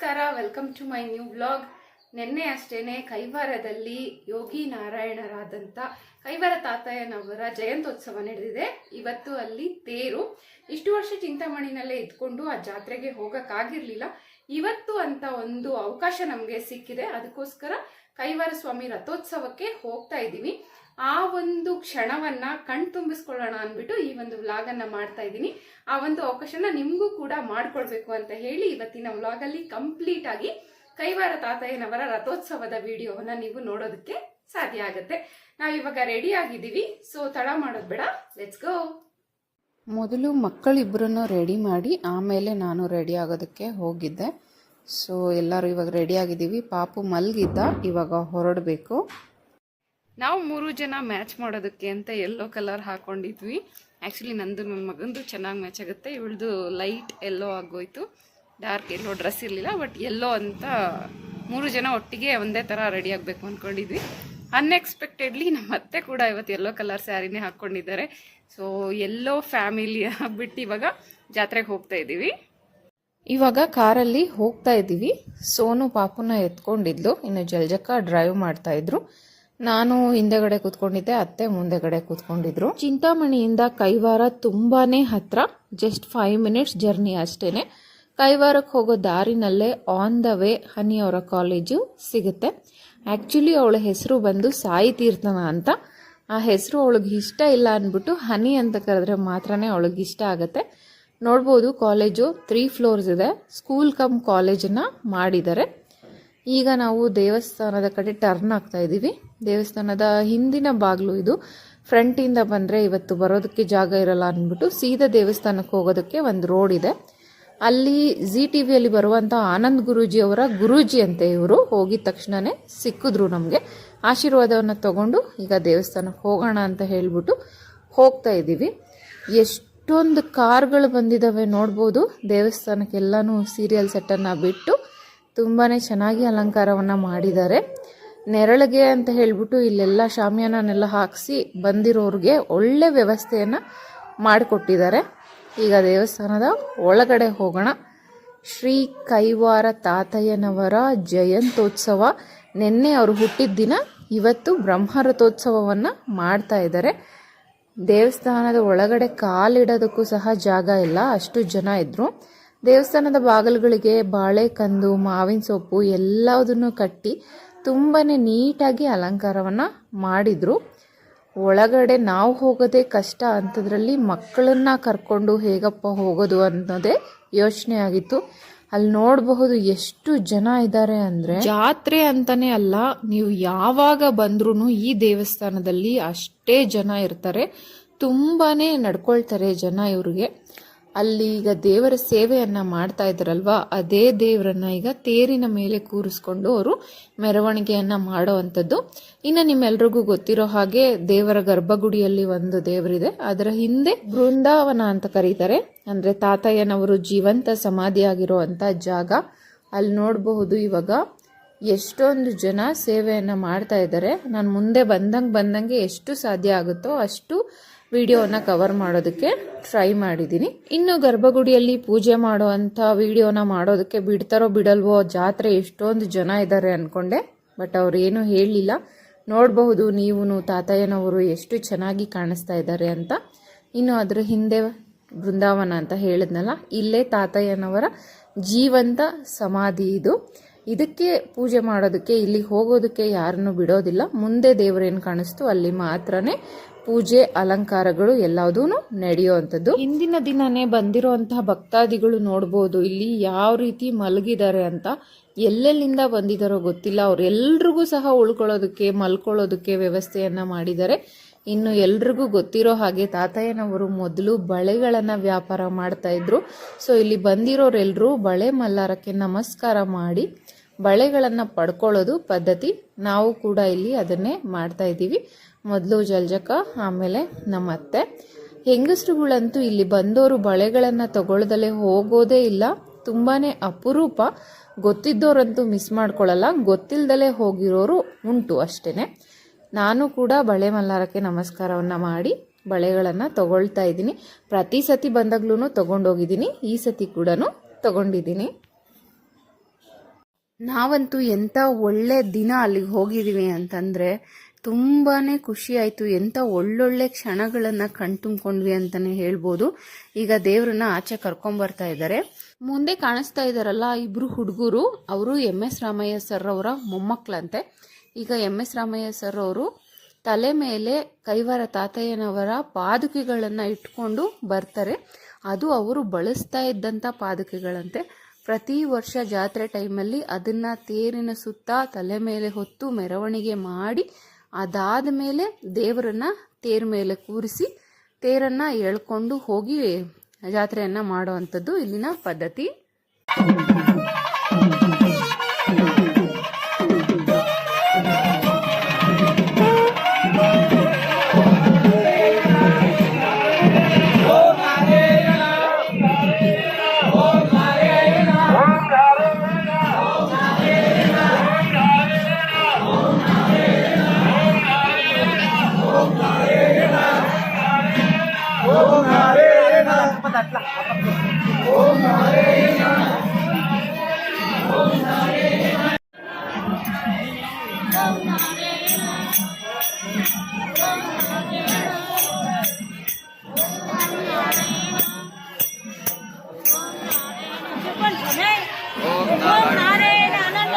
ನಮಸ್ಕಾರ welcome to my new blog ನಿನ್ನೆ ಅಷ್ಟೇನೆ ಕೈವಾರದಲ್ಲಿ ಯೋಗಿ ನಾರಾಯಣರಾದಂಥ ಕೈವಾರ ತಾತಯ್ಯನವರ ಜಯಂತ್ಯೋತ್ಸವ ನಡೆದಿದೆ. ಇವತ್ತು ಅಲ್ಲಿ ತೇರು. ಇಷ್ಟು ವರ್ಷ ಚಿಂತಾಮಣಿನಲ್ಲೇ ಇದ್ಕೊಂಡು ಆ ಜಾತ್ರೆಗೆ ಹೋಗಕ್ಕಾಗಿರ್ಲಿಲ್ಲ. ಇವತ್ತು ಅಂತ ಒಂದು ಅವಕಾಶ ನಮಗೆ ಸಿಕ್ಕಿದೆ. ಅದಕ್ಕೋಸ್ಕರ ಕೈವಾರ ಸ್ವಾಮಿ ರಥೋತ್ಸವಕ್ಕೆ ಹೋಗ್ತಾ ಇದ್ದೀವಿ ಆ ಒಂದು ಕ್ಷಣವನ್ನ ಕಣ್ ತುಂಬಿಸ್ಕೊಳ್ಳೋಣ ಅಂದ್ಬಿಟ್ಟು ಈ ಒಂದು ವ್ಲಾಗ್ ಅನ್ನ ಮಾಡ್ತಾ ಇದ್ದೀನಿ. ಆ ಒಂದು ಅವಕಾಶನ ನಿಮಗೂ ಕೂಡ ಮಾಡ್ಕೊಳ್ಬೇಕು ಅಂತ ಹೇಳಿ ಇವತ್ತಿನ ವ್ಲಾಗ್ ಅಲ್ಲಿ ಕಂಪ್ಲೀಟ್ ಆಗಿ ಕೈವಾರ ತಾತಯ್ಯನವರ ರಥೋತ್ಸವದ ವಿಡಿಯೋವನ್ನ ನೀವು ನೋಡೋದಕ್ಕೆ ಸಾಧ್ಯ ಆಗುತ್ತೆ. ನಾವಿವಾಗ ರೆಡಿ ಆಗಿದ್ದೀವಿ. ಸೊ ತಡ ಮಾಡೋದು ಬೇಡ. ಲೆಟ್ಸ್ ಗೋ ಮೊದಲು ಮಕ್ಕಳಿಬ್ಬರನ್ನು ರೆಡಿ ಮಾಡಿ ಆಮೇಲೆ ನಾನು ರೆಡಿ ಆಗೋದಕ್ಕೆ ಹೋಗಿದ್ದೆ. ಸೊ ಎಲ್ಲರೂ ಇವಾಗ ರೆಡಿ ಆಗಿದ್ದೀವಿ. ಪಾಪು ಮಲ್ಗಿದ್ದ, ಇವಾಗ ಹೊರಡಬೇಕು. ನಾವು ಮೂರು ಜನ ಮ್ಯಾಚ್ ಮಾಡೋದಕ್ಕೆ ಅಂತ ಎಲ್ಲೋ ಕಲರ್ ಹಾಕೊಂಡಿದ್ವಿ. ಆ್ಯಕ್ಚುಲಿ ನಂದು ನನ್ನ ಮಗಂದು ಚೆನ್ನಾಗಿ ಮ್ಯಾಚ್ ಆಗುತ್ತೆ. ಇವಳ್ದು ಲೈಟ್ ಎಲ್ಲೋ ಆಗೋಯ್ತು. ಡಾರ್ಕ್ ಎಲ್ಲೋ ಡ್ರೆಸ್ ಇರಲಿಲ್ಲ ಬಟ್ ಎಲ್ಲೋ ಅಂತ ಮೂರು ಜನ ಒಟ್ಟಿಗೆ ಒಂದೇ ಥರ ರೆಡಿ ಆಗಬೇಕು ಅಂದ್ಕೊಂಡಿದ್ವಿ ಅನ್ಎಕ್ಸ್ಪೆಕ್ಟೆಡ್ಲಿ ನಮ್ಮ ಅತ್ತೆ ಕೂಡ ಇವತ್ತು ಎಲ್ಲೋ ಕಲರ್ ಸ್ಯಾರಿನೇ ಹಾಕ್ಕೊಂಡಿದ್ದಾರೆ ಸೊ ಎಲ್ಲೋ ಫ್ಯಾಮಿಲಿ ಬಿಟ್ಟು ಇವಾಗ ಜಾತ್ರೆಗೆ ಹೋಗ್ತಾ ಇದ್ದೀವಿ. ಇವಾಗ ಕಾರಲ್ಲಿ ಹೋಗ್ತಾ ಇದ್ದೀವಿ. ಸೋನು ಪಾಪುನ ಎತ್ಕೊಂಡಿದ್ಲು ಇನ್ನು ಜಲ್ಜಕ್ಕ ಡ್ರೈವ್ ಮಾಡ್ತಾ ಇದ್ರು. ನಾನು ಹಿಂದೆಗಡೆ ಕೂತ್ಕೊಂಡಿದ್ದೆ, ಅತ್ತೆ ಮುಂದೆಗಡೆ ಕೂತ್ಕೊಂಡಿದ್ರು. ಚಿಂತಾಮಣಿಯಿಂದ ಕೈವಾರ ತುಂಬಾನೇ ಹತ್ರ ಜಸ್ಟ್ ಫೈವ್ ಮಿನಿಟ್ಸ್ ಜರ್ನಿ ಅಷ್ಟೇನೆ. ಕೈವಾರಕ್ಕೆ ಹೋಗೋ ದಾರಿನಲ್ಲೇ ಆನ್ ದ ವೇ ಹನಿ ಅವರ ಕಾಲೇಜು ಸಿಗುತ್ತೆ. ಆ್ಯಕ್ಚುಲಿ ಅವಳ ಹೆಸರು ಬಂದು ಸಾಯಿ ತೀರ್ಥನ ಅಂತ. ಆ ಹೆಸರು ಅವಳಿಗೆ ಇಷ್ಟ ಇಲ್ಲ ಅಂದ್ಬಿಟ್ಟು ಹನಿ ಅಂತ ಕರೆದ್ರೆ ಮಾತ್ರನೇ ಅವಳಿಗೆ ಇಷ್ಟ ಆಗುತ್ತೆ. ನೋಡ್ಬೋದು ಕಾಲೇಜು ತ್ರೀ ಫ್ಲೋರ್ಸ್ ಇದೆ. ಸ್ಕೂಲ್ ಕಮ್ ಕಾಲೇಜನ್ನ ಮಾಡಿದ್ದಾರೆ. ಈಗ ನಾವು ದೇವಸ್ಥಾನದ ಕಡೆ ಟರ್ನ್ ಆಗ್ತಾ ಇದ್ದೀವಿ ದೇವಸ್ಥಾನದ ಹಿಂದಿನ ಬಾಗಿಲು ಇದು. ಫ್ರಂಟಿಂದ ಬಂದರೆ ಇವತ್ತು ಬರೋದಕ್ಕೆ ಜಾಗ ಇರಲ್ಲ ಅಂದ್ಬಿಟ್ಟು ಸೀದಾ ದೇವಸ್ಥಾನಕ್ಕೆ ಹೋಗೋದಕ್ಕೆ ಒಂದು ರೋಡ್ ಇದೆ. ಅಲ್ಲಿ ಜಿ ಟಿ ವಿಯಲ್ಲಿ ಬರುವಂಥ ಆನಂದ್ ಗುರೂಜಿ ಅವರ ಗುರೂಜಿ ಅಂತೆ ಇವರು ಹೋಗಿದ ತಕ್ಷಣವೇ ಸಿಕ್ಕಿದ್ರು ನಮಗೆ. ಆಶೀರ್ವಾದವನ್ನು ತಗೊಂಡು ಈಗ ದೇವಸ್ಥಾನಕ್ಕೆ ಹೋಗೋಣ ಅಂತ ಹೇಳ್ಬಿಟ್ಟು ಹೋಗ್ತಾ ಇದ್ದೀವಿ ಎಷ್ಟೊಂದು ಕಾರ್ಗಳು ಬಂದಿದ್ದಾವೆ ನೋಡ್ಬೋದು. ದೇವಸ್ಥಾನಕ್ಕೆಲ್ಲನೂ ಸೀರಿಯಲ್ ಸೆಟ್ಟನ್ನು ಬಿಟ್ಟು ತುಂಬಾ ಚೆನ್ನಾಗಿ ಅಲಂಕಾರವನ್ನು ಮಾಡಿದ್ದಾರೆ. ನೆರಳಿಗೆ ಅಂತ ಹೇಳ್ಬಿಟ್ಟು ಇಲ್ಲೆಲ್ಲ ಶಾಮಿಯಾನನೆಲ್ಲ ಹಾಕಿಸಿ ಬಂದಿರೋರಿಗೆ ಒಳ್ಳೆ ವ್ಯವಸ್ಥೆಯನ್ನು ಮಾಡಿಕೊಟ್ಟಿದ್ದಾರೆ. ಈಗ ದೇವಸ್ಥಾನದ ಒಳಗಡೆ ಹೋಗೋಣ. ಶ್ರೀ ಕೈವಾರ ತಾತಯ್ಯನವರ ಜಯಂತ್ಯೋತ್ಸವ. ನಿನ್ನೆ ಅವರು ಹುಟ್ಟಿದ ದಿನ ಇವತ್ತು ಬ್ರಹ್ಮರಥೋತ್ಸವವನ್ನು ಮಾಡ್ತಾ ಇದ್ದಾರೆ. ದೇವಸ್ಥಾನದ ಒಳಗಡೆ ಕಾಲಿಡೋದಕ್ಕೂ ಸಹ ಜಾಗ ಇಲ್ಲ. ಅಷ್ಟು ಜನ ಇದ್ರು. ದೇವಸ್ಥಾನದ ಬಾಗಿಲುಗಳಿಗೆ ಬಾಳೆಕಂದು ಮಾವಿನ ಸೊಪ್ಪು ಎಲ್ಲದನ್ನು ಕಟ್ಟಿ ತುಂಬಾ ನೀಟಾಗಿ ಅಲಂಕಾರವನ್ನು ಮಾಡಿದ್ರು. ಒಳಗಡೆ ನಾವು ಹೋಗೋದೇ ಕಷ್ಟ ಅಂಥದ್ರಲ್ಲಿ ಮಕ್ಕಳನ್ನ ಕರ್ಕೊಂಡು ಹೇಗಪ್ಪ ಹೋಗೋದು ಅನ್ನೋದೇ ಯೋಚನೆ ಆಗಿತ್ತು. ಅಲ್ಲಿ ನೋಡಬಹುದು ಎಷ್ಟು ಜನ ಇದ್ದಾರೆ ಅಂದ್ರೆ ಜಾತ್ರೆ ಅಂತಾನೆ ಅಲ್ಲ, ನೀವು ಯಾವಾಗ ಬಂದ್ರೂ ಈ ದೇವಸ್ಥಾನದಲ್ಲಿ ಅಷ್ಟೇ ಜನ ಇರ್ತಾರೆ. ತುಂಬಾನೇ ನಡ್ಕೊಳ್ತಾರೆ ಜನ ಇವ್ರಿಗೆ. ಅಲ್ಲಿ ಈಗ ದೇವರ ಸೇವೆಯನ್ನ ಮಾಡ್ತಾ ಇದ್ರಲ್ವಾ ಅದೇ ದೇವರನ್ನ ಈಗ ತೇರಿನ ಮೇಲೆ ಕೂರಿಸ್ಕೊಂಡು ಅವರು ಮೆರವಣಿಗೆಯನ್ನ ಮಾಡುವಂಥದ್ದು. ಇನ್ನು ನಿಮ್ಮೆಲ್ರಿಗೂ ಗೊತ್ತಿರೋ ಹಾಗೆ ದೇವರ ಗರ್ಭಗುಡಿಯಲ್ಲಿ ಒಂದು ದೇವರಿದೆ. ಅದರ ಹಿಂದೆ ಬೃಂದಾವನ ಅಂತ ಕರೀತಾರೆ. ಅಂದ್ರೆ ತಾತಯ್ಯನವರು ಜೀವಂತ ಸಮಾಧಿಯಾಗಿರುವಂಥ ಜಾಗ. ಅಲ್ಲಿ ನೋಡಬಹುದು ಇವಾಗ ಎಷ್ಟೊಂದು ಜನ ಸೇವೆಯನ್ನ ಮಾಡ್ತಾ ಇದ್ದಾರೆ. ನಾನು ಮುಂದೆ ಬಂದಂಗೆ ಬಂದಂಗೆ ಎಷ್ಟು ಸಾಧ್ಯ ಆಗುತ್ತೋ ಅಷ್ಟು ವಿಡಿಯೋನ ಕವರ್ ಮಾಡೋದಕ್ಕೆ ಟ್ರೈ ಮಾಡಿದ್ದೀನಿ ಇನ್ನು ಗರ್ಭಗುಡಿಯಲ್ಲಿ ಪೂಜೆ ಮಾಡುವಂಥ ವಿಡಿಯೋನ ಮಾಡೋದಕ್ಕೆ ಬಿಡ್ತಾರೋ ಬಿಡಲ್ವೋ, ಜಾತ್ರೆ ಎಷ್ಟೊಂದು ಜನ ಇದ್ದಾರೆ ಅನ್ಕೊಂಡೆ ಬಟ್ ಅವ್ರು ಏನು ಹೇಳಲಿಲ್ಲ. ನೋಡಬಹುದು ನೀವು ತಾತಯ್ಯನವರು ಎಷ್ಟು ಚೆನ್ನಾಗಿ ಕಾಣಿಸ್ತಾ ಇದ್ದಾರೆ ಅಂತ. ಇನ್ನು ಅದರ ಹಿಂದೆ ಬೃಂದಾವನ ಅಂತ ಹೇಳಿದ್ನಲ್ಲ, ಇಲ್ಲೇ ತಾತಯ್ಯನವರ ಜೀವಂತ ಸಮಾಧಿ ಇದು. ಇದಕ್ಕೆ ಪೂಜೆ ಮಾಡೋದಕ್ಕೆ ಇಲ್ಲಿ ಹೋಗೋದಕ್ಕೆ ಯಾರನ್ನು ಬಿಡೋದಿಲ್ಲ. ಮುಂದೆ ದೇವರೇನು ಕಾಣಿಸ್ತು, ಅಲ್ಲಿ ಮಾತ್ರನೇ ಪೂಜೆ ಅಲಂಕಾರಗಳು ಎಲ್ಲದೂ ನಡೆಯುವಂಥದ್ದು. ಇಂದಿನ ದಿನನೇ ಬಂದಿರುವಂತಹ ಭಕ್ತಾದಿಗಳು ನೋಡ್ಬೋದು, ಇಲ್ಲಿ ಯಾವ ರೀತಿ ಮಲಗಿದ್ದಾರೆ ಅಂತ. ಎಲ್ಲೆಲ್ಲಿಂದ ಬಂದಿದ್ದಾರೋ ಗೊತ್ತಿಲ್ಲ. ಅವ್ರೆಲ್ರಿಗೂ ಸಹ ಉಳ್ಕೊಳ್ಳೋದಕ್ಕೆ, ಮಲ್ಕೊಳ್ಳೋದಕ್ಕೆ ವ್ಯವಸ್ಥೆಯನ್ನ ಮಾಡಿದ್ದಾರೆ. ಇನ್ನು ಎಲ್ರಿಗೂ ಗೊತ್ತಿರೋ ಹಾಗೆ ತಾತಯ್ಯನವರು ಮೊದಲು ಬಳೆಗಳನ್ನ ವ್ಯಾಪಾರ ಮಾಡ್ತಾ ಇದ್ರು. ಸೊ ಇಲ್ಲಿ ಬಂದಿರೋರೆಲ್ಲರೂ ಬಳೆ ಮಲ್ಲಾರಕ್ಕೆ ನಮಸ್ಕಾರ ಮಾಡಿ ಬಳೆಗಳನ್ನು ಪಡ್ಕೊಳ್ಳೋದು ಪದ್ಧತಿ. ನಾವು ಕೂಡ ಇಲ್ಲಿ ಅದನ್ನೇ ಮಾಡ್ತಾ ಇದ್ದೀವಿ. ಮೊದಲು ಜಲ್ಜಕ, ಆಮೇಲೆ ನಮ್ಮ ಅತ್ತೆ. ಹೆಂಗಸರುಗಳಂತೂ ಇಲ್ಲಿ ಬಂದವರು ಬಳೆಗಳನ್ನು ತಗೊಳ್ದಲೇ ಹೋಗೋದೇ ಇಲ್ಲ. ತುಂಬಾನೇ ಅಪರೂಪ. ಗೊತ್ತಿದ್ದವರಂತೂ ಮಿಸ್ ಮಾಡ್ಕೊಳ್ಳಲ್ಲ ಗೊತ್ತಿಲ್ದಲೇ ಹೋಗಿರೋರು ಉಂಟು ಅಷ್ಟೇನೆ. ನಾನು ಕೂಡ ಬಳೆ ಮಲ್ಲಾರಕ್ಕೆ ನಮಸ್ಕಾರವನ್ನು ಮಾಡಿ ಬಳೆಗಳನ್ನು ತಗೊಳ್ತಾ ಇದ್ದೀನಿ. ಪ್ರತಿ ಸತಿ ಬಂದಾಗ್ಲೂ ತಗೊಂಡೋಗಿದ್ದೀನಿ. ಈ ಸತಿ ಕೂಡ ತಗೊಂಡಿದ್ದೀನಿ. ನಾವಂತೂ ಎಂಥ ಒಳ್ಳೆ ದಿನ ಅಲ್ಲಿಗೆ ಹೋಗಿದ್ದೀವಿ ಅಂತಂದರೆ ತುಂಬಾ ಖುಷಿ ಆಯಿತು. ಎಂಥ ಒಳ್ಳೊಳ್ಳೆ ಕ್ಷಣಗಳನ್ನು ಕಣ್ತುಂಬ್ಕೊಂಡ್ವಿ ಅಂತಲೇ ಹೇಳ್ಬೋದು. ಈಗ ದೇವ್ರನ್ನ ಆಚೆ ಕರ್ಕೊಂಬರ್ತಾ ಇದ್ದಾರೆ. ಮುಂದೆ ಕಾಣಿಸ್ತಾ ಇದ್ದಾರಲ್ಲ ಇಬ್ಬರು ಹುಡುಗರು. ಅವರು ಎಂ ಎಸ್ ರಾಮಯ್ಯ ಸರ್ ಅವರ ಮೊಮ್ಮಕ್ಕಳಂತೆ ಈಗ ಎಂ ಎಸ್ ರಾಮಯ್ಯ ಸರ್ ಅವರು ತಲೆ ಮೇಲೆ ಕೈವಾರ ತಾತಯ್ಯನವರ ಪಾದುಕೆಗಳನ್ನು ಇಟ್ಕೊಂಡು ಬರ್ತಾರೆ. ಅದು ಅವರು ಬಳಸ್ತಾ ಇದ್ದಂಥ ಪಾದುಕೆಗಳಂತೆ. ಪ್ರತಿ ವರ್ಷ ಜಾತ್ರೆ ಟೈಮಲ್ಲಿ ಅದನ್ನ ತೇರಿನ ಸುತ್ತ ತಲೆ ಮೇಲೆ ಹೊತ್ತು ಮೆರವಣಿಗೆ ಮಾಡಿ ಅದಾದ ಮೇಲೆ ದೇವರನ್ನ ತೇರ್ ಮೇಲೆ ಕೂರಿಸಿ ತೇರನ್ನ ಎಳ್ಕೊಂಡು ಹೋಗಿ ಜಾತ್ರೆಯನ್ನ ಮಾಡುವಂಥದ್ದು ಇಲ್ಲಿನ ಪದ್ಧತಿ. ఓం నారాయణ అనంత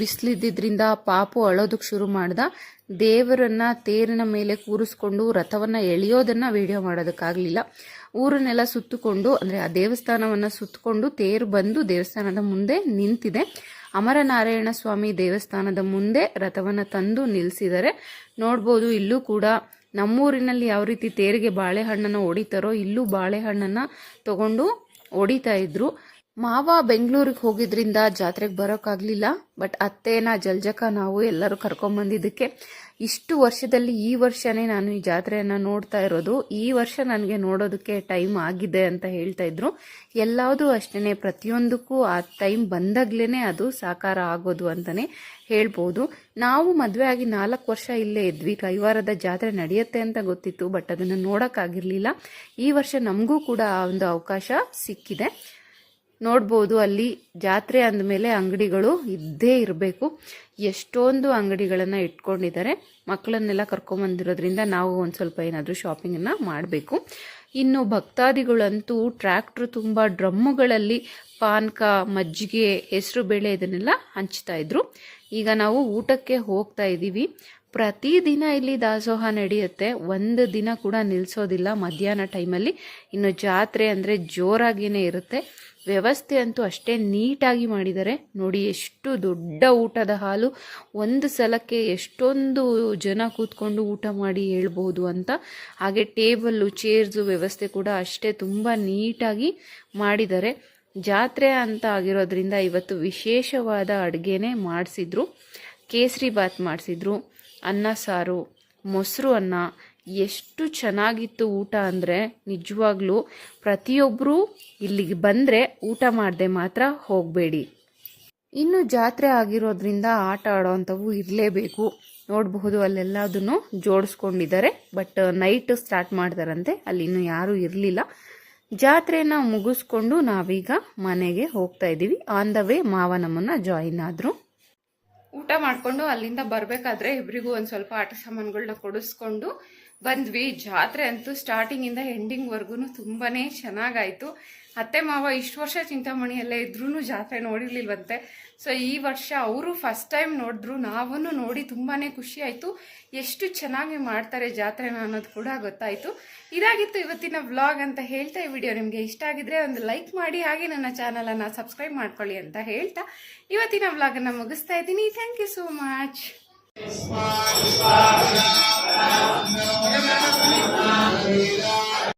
ಬಿಸಿಲಿದ್ದಿದ್ರಿಂದ ಪಾಪು ಅಳೋದಕ್ಕೆ ಶುರು ಮಾಡ್ದ. ದೇವರನ್ನ ತೇರಿನ ಮೇಲೆ ಕೂರಿಸ್ಕೊಂಡು ರಥವನ್ನು ಎಳೆಯೋದನ್ನು ವಿಡಿಯೋ ಮಾಡೋದಕ್ಕಾಗಲಿಲ್ಲ. ಊರನ್ನೆಲ್ಲ ಸುತ್ತುಕೊಂಡು, ಅಂದರೆ ಆ ದೇವಸ್ಥಾನವನ್ನು ಸುತ್ತಕೊಂಡು ತೇರು ಬಂದು ದೇವಸ್ಥಾನದ ಮುಂದೆ ನಿಂತಿದೆ. ಅಮರನಾರಾಯಣ ಸ್ವಾಮಿ ದೇವಸ್ಥಾನದ ಮುಂದೆ ರಥವನ್ನು ತಂದು ನಿಲ್ಲಿಸಿದ್ದಾರೆ ನೋಡ್ಬೋದು ಇಲ್ಲೂ ಕೂಡ ನಮ್ಮೂರಿನಲ್ಲಿ ಯಾವ ರೀತಿ ತೇರಿಗೆ ಬಾಳೆಹಣ್ಣನ್ನು ಹೊಡಿತಾರೋ ಇಲ್ಲೂ ಬಾಳೆಹಣ್ಣನ್ನು ತಗೊಂಡು ಹೊಡಿತಾ ಇದ್ರು. ಮಾವ ಬೆಂಗಳೂರಿಗೆ ಹೋಗಿದ್ರಿಂದ ಜಾತ್ರೆಗೆ ಬರೋಕ್ಕಾಗಲಿಲ್ಲ ಬಟ್ ಅತ್ತೇನ, ಜಲ್ಜಕ ನಾವು ಎಲ್ಲರೂ ಕರ್ಕೊಂಬಂದಿದ್ದಕ್ಕೆ ಇಷ್ಟು ವರ್ಷದಲ್ಲಿ ಈ ವರ್ಷನೇ ನಾನು ಈ ಜಾತ್ರೆಯನ್ನು ನೋಡ್ತಾ ಇರೋದು. ಈ ವರ್ಷ ನನಗೆ ನೋಡೋದಕ್ಕೆ ಟೈಮ್ ಆಗಿದೆ ಅಂತ ಹೇಳ್ತಾ ಇದ್ರು. ಎಲ್ಲದೂ ಅಷ್ಟೇ ಪ್ರತಿಯೊಂದಕ್ಕೂ ಆ ಟೈಮ್ ಬಂದಾಗ್ಲೇ ಅದು ಸಾಕಾರ ಆಗೋದು ಅಂತಲೇ ಹೇಳ್ಬೋದು. ನಾವು ಮದುವೆ ಆಗಿ ನಾಲ್ಕು ವರ್ಷ ಇಲ್ಲೇ ಇದ್ವಿ. ಕೈವಾರದ ಜಾತ್ರೆ ನಡೆಯುತ್ತೆ ಅಂತ ಗೊತ್ತಿತ್ತು, ಬಟ್ ಅದನ್ನು ನೋಡೋಕ್ಕಾಗಿರಲಿಲ್ಲ. ಈ ವರ್ಷ ನಮಗೂ ಕೂಡ ಆ ಒಂದು ಅವಕಾಶ ಸಿಕ್ಕಿದೆ. ನೋಡ್ಬೋದು, ಅಲ್ಲಿ ಜಾತ್ರೆ ಅಂದಮೇಲೆ ಅಂಗಡಿಗಳು ಇದ್ದೇ ಇರಬೇಕು. ಎಷ್ಟೊಂದು ಅಂಗಡಿಗಳನ್ನು ಇಟ್ಕೊಂಡಿದ್ದಾರೆ. ಮಕ್ಕಳನ್ನೆಲ್ಲ ಕರ್ಕೊಂಬಂದಿರೋದ್ರಿಂದ ನಾವು ಒಂದು ಸ್ವಲ್ಪ ಏನಾದರೂ ಶಾಪಿಂಗನ್ನು ಮಾಡಬೇಕು. ಇನ್ನು ಭಕ್ತಾದಿಗಳಂತೂ ಟ್ರ್ಯಾಕ್ಟ್ರು ತುಂಬ ಡ್ರಮ್ಮುಗಳಲ್ಲಿ ಪಾನಕ ಮಜ್ಜಿಗೆ, ಹೆಸರು ಬೇಳೆ ಇದನ್ನೆಲ್ಲ ಹಂಚ್ತಾ ಇದ್ರು. ಈಗ ನಾವು ಊಟಕ್ಕೆ ಹೋಗ್ತಾ ಇದ್ದೀವಿ ಪ್ರತಿದಿನ ಇಲ್ಲಿ ದಾಸೋಹ ನಡೆಯುತ್ತೆ. ಒಂದು ದಿನ ಕೂಡ ನಿಲ್ಲಿಸೋದಿಲ್ಲ ಮಧ್ಯಾಹ್ನ ಟೈಮಲ್ಲಿ ಇನ್ನು ಜಾತ್ರೆ ಅಂದರೆ ಜೋರಾಗಿಯೇ ಇರುತ್ತೆ. ವ್ಯವಸ್ಥೆ ಅಂತೂ ಅಷ್ಟೇ ನೀಟಾಗಿ ಮಾಡಿದ್ದಾರೆ ನೋಡಿ ಎಷ್ಟು ದೊಡ್ಡ ಊಟದ ಹಾಲು. ಒಂದು ಸಲಕ್ಕೆ ಎಷ್ಟೊಂದು ಜನ ಕೂತ್ಕೊಂಡು ಊಟ ಮಾಡಿ ಹೇಳ್ಬೋದು ಅಂತ. ಹಾಗೆ ಟೇಬಲ್ಲು, ಚೇರ್ಸು ವ್ಯವಸ್ಥೆ ಕೂಡ ಅಷ್ಟೇ ತುಂಬ ನೀಟಾಗಿ ಮಾಡಿದ್ದಾರೆ ಜಾತ್ರೆ ಅಂತ ಆಗಿರೋದ್ರಿಂದ ಇವತ್ತು ವಿಶೇಷವಾದ ಅಡುಗೆನೇ ಮಾಡಿಸಿದ್ರು. ಕೇಸರಿ ಬಾತ್ ಮಾಡಿಸಿದ್ರು. ಅನ್ನ ಸಾರು, ಮೊಸರು ಅನ್ನ ಎಷ್ಟು ಚೆನ್ನಾಗಿತ್ತು ಊಟ ಅಂದರೆ ನಿಜವಾಗ್ಲೂ ಪ್ರತಿಯೊಬ್ಬರೂ ಇಲ್ಲಿಗೆ ಬಂದರೆ ಊಟ ಮಾಡದೆ ಮಾತ್ರ ಹೋಗಬೇಡಿ. ಇನ್ನು ಜಾತ್ರೆ ಆಗಿರೋದ್ರಿಂದ ಆಟ ಆಡೋವಂಥವು ಇರಲೇಬೇಕು. ನೋಡಬಹುದು ಅಲ್ಲೆಲ್ಲದನ್ನು ಜೋಡಿಸ್ಕೊಂಡಿದ್ದಾರೆ. ಬಟ್ ನೈಟ್ ಸ್ಟಾರ್ಟ್ ಮಾಡ್ತಾರಂತೆ ಅಲ್ಲಿ ಇನ್ನೂ ಯಾರೂ ಇರಲಿಲ್ಲ. ಜಾತ್ರೆನ ಮುಗಿಸ್ಕೊಂಡು ನಾವೀಗ ಮನೆಗೆ ಹೋಗ್ತಾ ಇದ್ದೀವಿ. ಆನ್ ದ ವೇ ಮಾವ ನಮ್ಮನ್ನು ಜಾಯಿನ್ ಆದರು. ಊಟ ಮಾಡಿಕೊಂಡು ಅಲ್ಲಿಂದ ಬರಬೇಕಾದ್ರೆ ಇಬ್ಬರಿಗೂ ಒಂದು ಸ್ವಲ್ಪ ಆಟ ಸಾಮಾನುಗಳನ್ನ ಕೊಡಿಸ್ಕೊಂಡು ಬಂದ್ವಿ. ಜಾತ್ರೆ ಅಂತೂ ಸ್ಟಾರ್ಟಿಂಗ್ ಇಂದ ಎಂಡಿಂಗ್ ಚೆನ್ನಾಗಾಯಿತು. ಅತ್ತೆ ಮಾವ ಇಷ್ಟು ವರ್ಷ ಚಿಂತಾಮಣಿಯಲ್ಲೇ ಇದ್ರೂ ಜಾತ್ರೆ ನೋಡಿರ್ಲಿಲ್ವಂತೆ. ಸೊ ಈ ವರ್ಷ ಅವರು ಫಸ್ಟ್ ಟೈಮ್ ನೋಡಿದ್ರು ನಾವೂ ನೋಡಿ ತುಂಬಾನೇ ಖುಷಿ ಆಯ್ತು ಎಷ್ಟು ಚೆನ್ನಾಗಿ ಮಾಡ್ತಾರೆ ಜಾತ್ರೆನ ಅನ್ನೋದು ಕೂಡ ಗೊತ್ತಾಯ್ತು. ಇದಾಗಿತ್ತು ಇವತ್ತಿನ ವ್ಲಾಗ್ ಅಂತ ಹೇಳ್ತಾ ಈ ವಿಡಿಯೋ ನಿಮಗೆ ಇಷ್ಟ ಆಗಿದ್ರೆ ಒಂದು ಲೈಕ್ ಮಾಡಿ, ಹಾಗೆ ನನ್ನ ಚಾನಲನ್ನು ಸಬ್ಸ್ಕ್ರೈಬ್ ಮಾಡ್ಕೊಳ್ಳಿ ಅಂತ ಹೇಳ್ತಾ ಇವತ್ತಿನ ವ್ಲಾಗನ್ನು ಮುಗಿಸ್ತಾ ಇದ್ದೀನಿ. Thank you so much Smile, smile, smile, smile, smile, smile, smile,